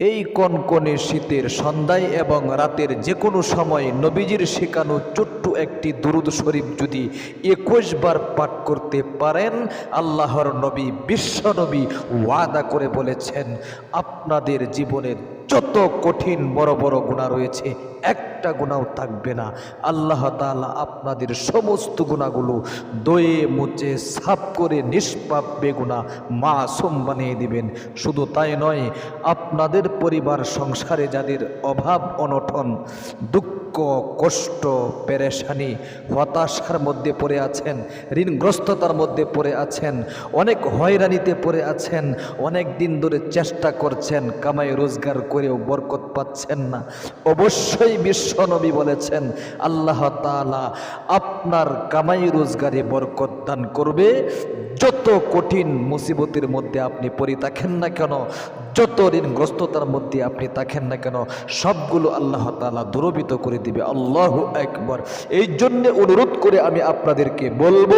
এই কনকনে শীতের সন্ধ্যায় এবং রাতের যে কোনো সময় নবীজির শেখানো ছোট্ট একটি দুরুদ শরীফ যদি একুশ বার পাঠ করতে পারেন, আল্লাহর নবী বিশ্বনবী ওয়াদা করে বলেছেন, আপনাদের জীবনের যত কঠিন বড় বড় গুণা রয়েছে, একটা গুণাও থাকবে না। আল্লাহ তাআলা আপনাদের সমস্ত গুণাগুলো দয়ে মুচে সাফ করে নিষ্পাপ বেগুনা মাসুম বানিয়ে দিবেন। শুধু তাই নয়, আপনাদের পরিবার সংসারে যাদের অভাব, অনটন, দুঃখ, কষ্ট, পেরেশানি, হতাশার মধ্যে পড়ে আছেন, ঋণগ্রস্ততার মধ্যে পড়ে আছেন, অনেক হয়রানিতে পড়ে আছেন, অনেক দিন ধরে চেষ্টা করছেন কামাই রোজগার করেও বরকত পাচ্ছেন না। অবশ্যই বিশ্বনবী বলেছেন, আল্লাহ তালা আপনার কামাই রোজগারে বরকত দান করবে। যত কঠিন মুসিবতের মধ্যে আপনি পড়ে থাকেন না কেন যত ঋণগ্রস্ততার মধ্যে আপনি থাকেন না কেন, সবগুলো আল্লাহ তালা দূরবিত করে দিবে। আল্লাহ একবার এই জন্যে অনুরোধ করে আমি আপনাদেরকে বলব,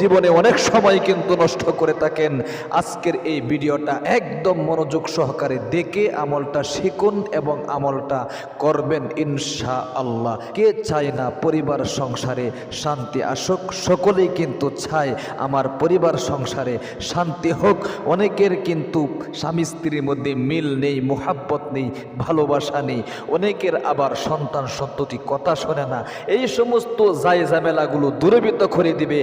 জীবনে অনেক সময় কিন্তু নষ্ট করে থাকেন। আজকের এই ভিডিওটা একদম মনোযোগ সহকারে দেখে আমলটা শিখুন এবং আমলটা করবেন ইনশা আল্লাহ কে চায় না পরিবার সংসারে শান্তি আসুক? সকলেই কিন্তু চায় আমার পরিবার সংসারে শান্তি হোক। অনেকের কিন্তু স্বামী স্ত্রীর মধ্যে মিল নেই, মোহাব্বত নেই, ভালোবাসা নেই। অনেকের আবার সন্তান সন্ততি কথা শোনে না। এই সমস্ত জায় ঝামেলাগুলো দূরীভূত করে দিবে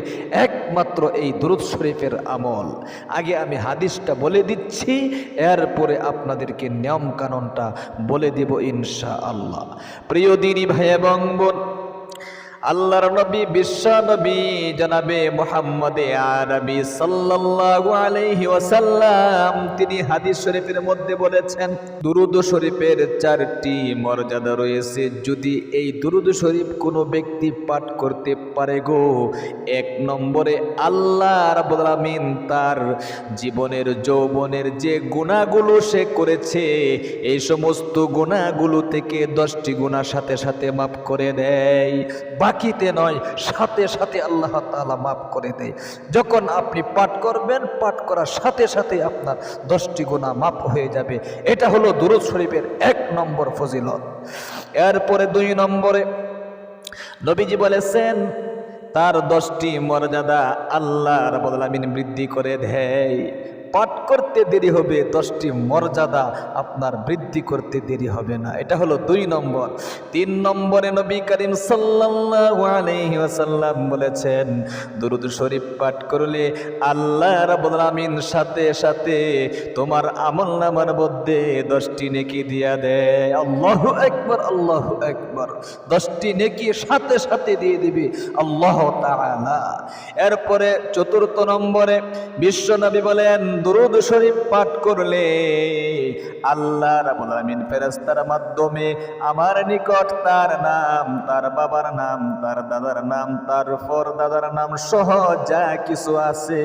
একমাত্র এই দুরুদ শরীফের আমল। আগে আমি হাদিসটা বলে দিচ্ছি, এরপরে আপনাদেরকে নিয়ম কানুনটা বলে দেব ইনশা আল্লাহ প্রিয় দিনী ভাই এবং বোন আল্লাহর নবী, বিশ্ব নবী, জনাবে মোহাম্মদে আরবি সাল্লাল্লাহু আলাইহি ওয়াসাল্লাম, তিনি হাদিস শরীফের মধ্যে বলেছেন, দুরুদ শরীফের চারটি মর্যাদা রয়েছে। যদি এই দুরুদ শরীফ কোনো ব্যক্তি পাঠ করতে পারে গো, এক নম্বরে আল্লাহ রাব্বুল আলামিন তার জীবনের, যৌবনের যে গুণাগুলো সে করেছে, এই সমস্ত গুণাগুলো থেকে দশটি গুণার সাথে সাথে মাফ করে দেয়। বাকিতে নয়, সাথে সাথে আল্লাহ তালা মাফ করে দেয়। যখন আপনি পাঠ করবেন, পাঠ করার সাথে সাথে আপনার দশটি গুণা মাফ হয়ে যাবে। এটা হলো দুরুদ শরীফের এক নম্বর ফজিলত। এরপরে দুই নম্বরে নবীজি বলেছেন, তার দশটি মর্যাদা আল্লাহ রাব্বুল আলামিন বৃদ্ধি করে দেয়। পাঠ করতে দেরি হবে, দশটি মর্যাদা আপনার বৃদ্ধি করতে দেরি হবে না। এটা হলো দুই নম্বর। তিন নম্বরে নবী করিম ওয়াসাল্লাম বলেছেন, দুরুদ শরীফ পাঠ করলে আল্লাহ আলামিন সাথে সাথে তোমার আমল নামার মধ্যে দশটি নেকি দিয়া দেয়। আল্লাহ একবার আল্লাহ একবার দশটি নেকি সাথে সাথে দিয়ে দিবে। আল্লাহ তাআলা। এরপরে চতুর্থ নম্বরে বিশ্বনবী বলেন দুরুদ শরীফ পাঠ করলে আল্লাহ রাব্বুল আলামিন ফেরেশতার মাধ্যমে আমার নিকট তার নাম, তার বাবার নাম, তার দাদার নাম, তার পর দাদার নাম সহ যা কিছু আছে,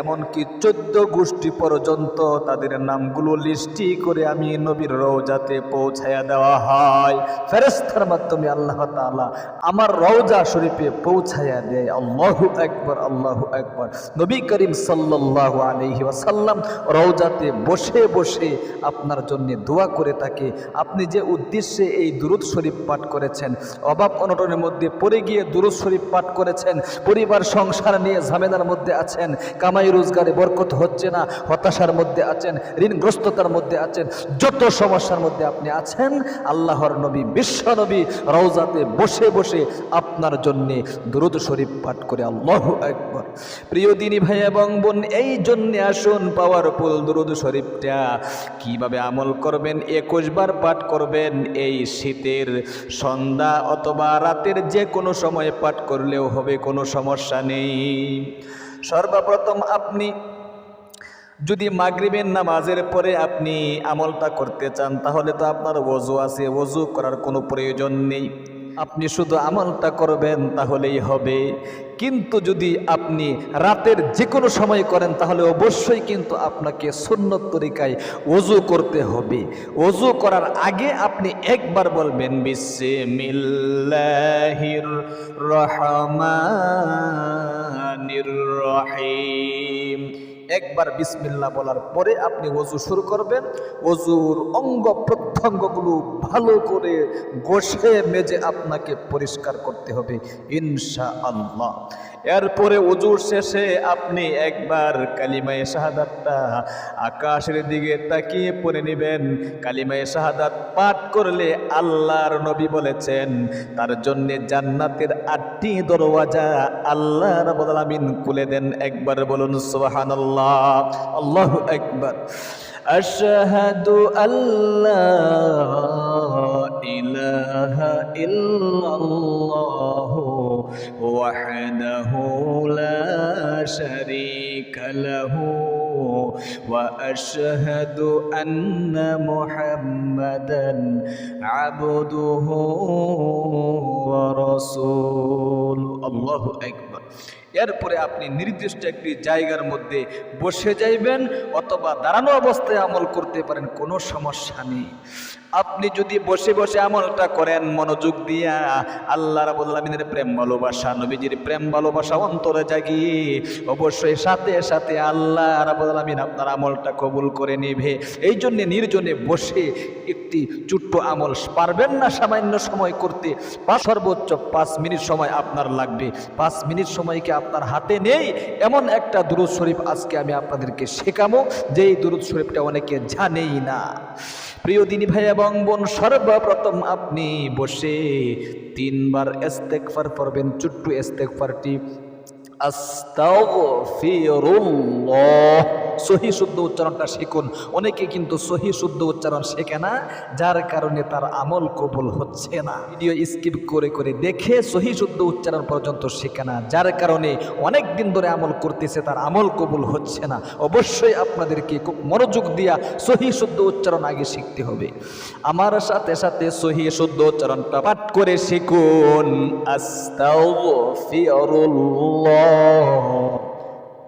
এমনকি চোদ্দ গোষ্ঠী পর্যন্ত তাদের নামগুলো লিস্টি করে আমি নবীর রওজাতে পৌঁছায়া দেওয়া হয়। ফেরেশতার মাধ্যমে আল্লাহ তাআলা আমার রওজা শরীফে পৌঁছায়া দেয়। আল্লাহু একবার আল্লাহু একবার নবী করিম সাল্লাল্লাহু আলাইহি ওয়াসাল্লাম রওজাতে বসে বসে আপনার জন্য দোয়া করে থাকে। আপনি যে উদ্দেশ্যে এই দুরুদ শরীফ পাঠ করেছেন, অভাব অনটনের মধ্যে পড়ে গিয়ে দুরুদ শরীফ পাঠ করেছেন, পরিবার, সংসার নিয়ে ঝামেলার মধ্যে আছেন, কামাই, রোজগারে বরকত হচ্ছে না, হতাশার মধ্যে আছেন, ঋণগ্রস্ততার মধ্যে আছেন, যত সমস্যার মধ্যে আপনি আছেন, আল্লাহর নবী, বিশ্ব নবী, রওজাতে বসে বসে আপনার জন্যে দুরুদ শরীফ পাঠ করে আল্লাহ একবার প্রিয় দিনী ভাই এবং বোন, এই জন্যে আসুন পাওয়ারফুল দুরুদ শরীফটা। কীভাবে আমল করবেন, একুশ বার পাঠ করবেন, এই শীতের সন্ধ্যা অথবা রাতের যে কোনো সময় পাঠ করলেও হবে, কোনো সমস্যা নেই। সর্বপ্রথম আপনি যদি মাগরিবের নামাজের পরে আপনি আমলটা করতে চান, তাহলে তো আপনার ওজু আছে ওজু করার কোনো প্রয়োজন নেই। আপনি শুধু আমলটা করবেন, তাহলেই হবে। কিন্তু যদি আপনি রাতের যে কোনো সময় করেন, তাহলে অবশ্যই কিন্তু আপনাকে সুন্নত তরিকায় ওজু করতে হবে। ওজু করার আগে আপনি একবার বলবেন, বিসমিল্লাহির রহমানির রহিম। একবার বিসমিল্লা বলার পরে আপনি অজু শুরু করবেন। অজুর অঙ্গ প্রত্যঙ্গগুলো ভালো করে ঘষে মেজে আপনাকে পরিষ্কার করতে হবে। ইনশা আল্লাহ এরপরে অজুর শেষে আপনি একবার কালিমায়ে শাহাদাতটা আকাশের দিকে তাকিয়ে পড়ে নেবেন কালিমায়ে শাহাদাত পাঠ করলে আল্লাহর নবী বলেছেন তার জন্যে জান্নাতের আটটি দরওয়াজা আল্লাহ রাব্বুল আলামিন খুলে দেন একবার বলুন সুবহানাল্লাহ আল্লাহু আকবার أشهد أن لا إله إلا الله وحده لا شريك له وأشهد أن محمدا عبده ورسوله الله أكبر এরপরে আপনি নির্দিষ্ট একটি জায়গার মধ্যে বসে যাইবেন অথবা দাঁড়ানো অবস্থায় আমল করতে পারেন কোনো সমস্যা নেই আপনি যদি বসে বসে আমলটা করেন, মনোযোগ দিয়া আল্লাহ রাবুল আলমিনের প্রেম ভালোবাসা, নবীজির প্রেম ভালোবাসা অন্তরে জাগিয়ে অবশ্যই সাথে সাথে আল্লাহ রাবুল আলমিন আপনার আমলটা কবুল করে নিবে। এই জন্যে নির্জনে বসে একটি ছোট্ট আমল পারবেন না সামান্য সময় করতে। পাঁচ সর্বোচ্চ পাঁচ মিনিট সময় আপনার লাগবে। পাঁচ মিনিট সময় কি আপনার হাতে নেই? এমন একটা দুরুদ শরীফ আজকে আমি আপনাদেরকে শেখাবো, যেই দুরুদ শরীফটা অনেকে জানেই না। প্রিয় দিনী ভাই এবং বোন সর্বপ্রথম আপনি বসে তিনবার ইস্তেগফার পড়বেন ছোট্ট আস্তাও আস্তাগফিরুল্লাহ। সহি শুদ্ধ উচ্চারণটা শিখুন। অনেকে কিন্তু সহি শুদ্ধ উচ্চারণ শেখে না, যার কারণে তার আমল কবুল হচ্ছে না। ভিডিও স্কিপ করে করে দেখে সহি শুদ্ধ উচ্চারণ পর্যন্ত শেখে না, যার কারণে অনেক দিন ধরে আমল করতেছে, তার আমল কবুল হচ্ছে না। অবশ্যই আপনাদেরকে খুব মনোযোগ দিয়া সহি শুদ্ধ উচ্চারণ আগে শিখতে হবে। আমার সাথে সাথে সহি শুদ্ধ উচ্চারণটা পাঠ করে শিখুন। আস্তাগফিরুল্লাহ।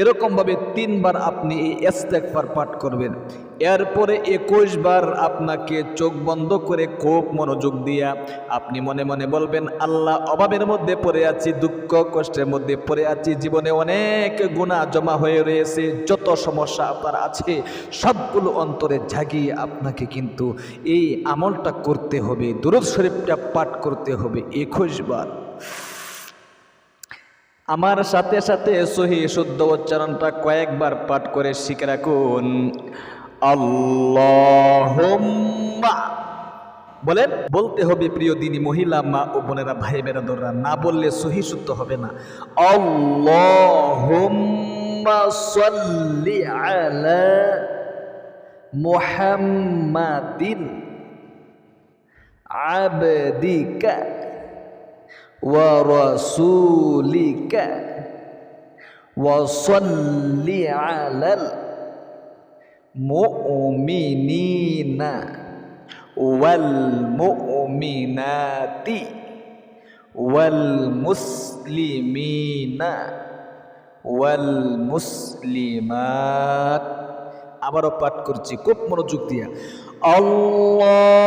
এরকম ভাবে তিনবার আপনি এই ইস্তেগফার পাঠ করবেন। এরপরে একুশ বার আপনাকে চোখ বন্ধ করে খুব মনোযোগ দিয়া আপনি মনে মনে বলবেন, আল্লাহ অভাবের মধ্যে পড়ে আছি, দুঃখ কষ্টের মধ্যে পড়ে আছি, জীবনে অনেক গুণা জমা হয়ে রয়েছে, যত সমস্যা আপনার আছে, সবগুলো অন্তরে জাগিয়ে আপনাকে কিন্তু এই আমলটা করতে হবে, দুরুদ শরীফটা পাঠ করতে হবে একুশ বার আমার সাথে সাথে সহি শুদ্ধ উচ্চারণটা কয়েকবার পাঠ করে শিখে রাখুন। বলেন, বলতে হবে প্রিয় দিনী মহিলা, মা ও বোনেরা, ভাই বেরাদররা, না বললে সহি শুদ্ধ হবে না। আল্লাহুম্মা আবদিকা। wa rasulika. Wa salli 'alal mu'minina wal mu'minati wal muslimina wal muslimat. আবারও পাঠ করছি খুব মনোযোগ দিয়া আল্লাহুম্মা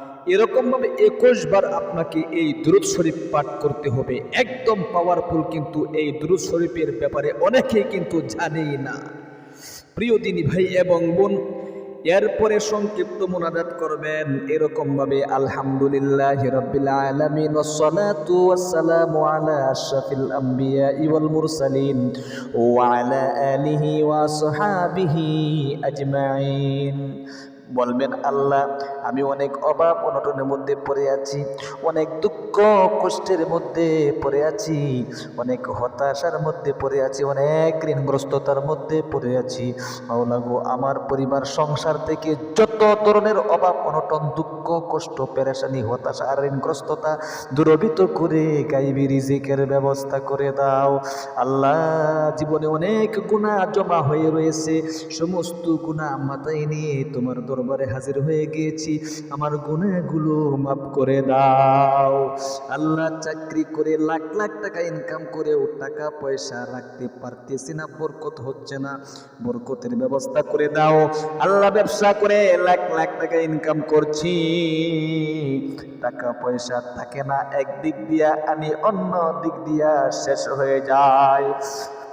এরকম ভাবে একুশ বার আপনাকে এই দুরুদ শরীফ পাঠ করতে হবে। একদম পাওয়ারফুল কিন্তু এই দুরুদ শরীফের ব্যাপারে অনেকেই কিন্তু জানেই না। প্রিয় দিনী ভাই এবং বোন, এরপরে সংক্ষিপ্ত মোনাজাত করবেন। এরকম ভাবে আলহামদুলিল্লাহ রাব্বিল আলামিন আশরাফিল আম্বিয়া ওয়াল মুরসালিন ওয়া আলা আলিহি ওয়া আসহাবিহি আজমাইন। বলবেন, আল্লাহ আমি অনেক অভাব অনটনের মধ্যে পড়ে আছি। অনেক দুঃখ, কষ্টের মধ্যে পড়ে আছি। অনেক হতাশার মধ্যে পড়ে আছি। অনেক ঋণগ্রস্ততার মধ্যে পড়ে আছি। মাওলা আমার পরিবার, সংসার থেকে যত ধরনের অভাব অনটন, দুঃখ, কষ্ট, পেরেশানি, হতাশা আর ঋণগ্রস্ততা দূরবিত করে গাইবি, রিজিকের ব্যবস্থা করে দাও। আল্লাহ জীবনে অনেক গুণা জমা হয়ে রয়েছে। সমস্ত গুণা মাথায় নিয়ে তোমার দরবারে হাজির হয়ে গিয়েছি। আমার গুণাগুলো মাফ করে দাও। আল্লাহ চাকরি করে লাখ লাখ টাকা ইনকাম করেও টাকা পয়সা রাখতে পারতেছি না, বরকত হচ্ছে না। বরকতের ব্যবস্থা করে দাও। আল্লাহ ব্যবসা করে লাখ লাখ টাকা ইনকাম করছি। টাকা পয়সা থাকে না, একদিক দিয়া আমি অন্য দিক দিয়া শেষ হয়ে যায়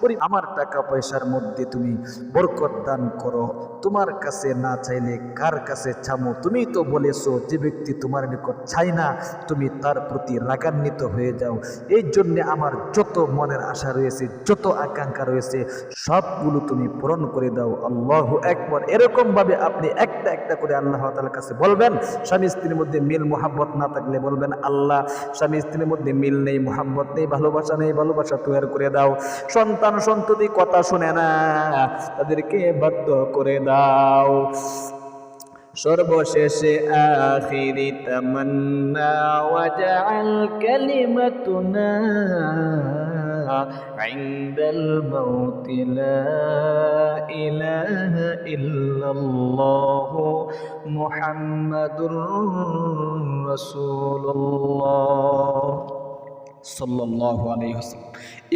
বলি আমার টাকা পয়সার মধ্যে তুমি বরকত দান করো। তোমার কাছে না চাইলে কার কাছে চামো? তুমি তো বলেছ, যে ব্যক্তি তোমার নিকট চাই না, তুমি তার প্রতি রাগান্বিত হয়ে যাও। এই জন্যে আমার যত মনের আশা রয়েছে, যত আকাঙ্ক্ষা রয়েছে, সবগুলো তুমি পূরণ করে দাও। আল্লাহ একবার এরকমভাবে আপনি একটা একটা করে আল্লাহ তালার কাছে বলবেন, স্বামী স্ত্রীর মধ্যে মিল, মোহাব্বত না থাকলে বলবেন, আল্লাহ, স্বামী স্ত্রীর মধ্যে মিল নেই, মোহাব্বত নেই, ভালোবাসা নেই, ভালোবাসা তৈরি করে দাও। সন্তান সন্তান সন্ততি কথা শুনে না। আচ্ছা। তাদেরকে বাধ্য করে দাও। সর্বশেষে আখিরি তমন্না ওয়াজআল কালিমাতুনা ইনদাল মাউত লা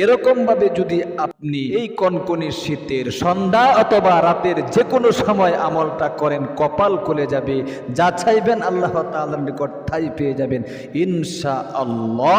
এরকমভাবে যদি আপনি এই কনকনি শীতের সন্ধ্যা অথবা রাতের যে কোনো সময় আমলটা করেন, কপাল খুলে যাবে, যা চাইবেন আল্লাহ তালার নিকট ঠাই পেয়ে যাবেন। ইনশা আল্লাহ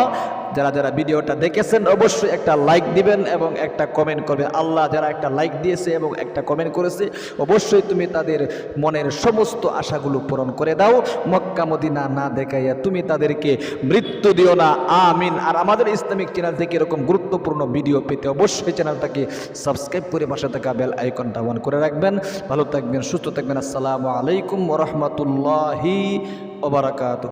যারা যারা ভিডিওটা দেখেছেন, অবশ্যই একটা লাইক দিবেন এবং একটা কমেন্ট করবেন আল্লাহ যারা একটা লাইক দিয়েছে এবং একটা কমেন্ট করেছে, অবশ্যই তুমি তাদের মনের সমস্ত আশাগুলো পূরণ করে দাও। মক্কা মদিনা না দেখাইয়া তুমি তাদেরকে মৃত্যু দিও না। আমিন। আর আমাদের ইসলামিক চ্যানেল থেকে এরকম গুরুত্বপূর্ণ ভিডিও পেতে অবশ্যই চ্যানেলটাকে সাবস্ক্রাইব করে পাশে থাকা বেল আইকনটা অন করে রাখবেন। ভালো থাকবেন, সুস্থ থাকবেন। আসসালামু আলাইকুম রহমতুল্লাহি ওবরাকাত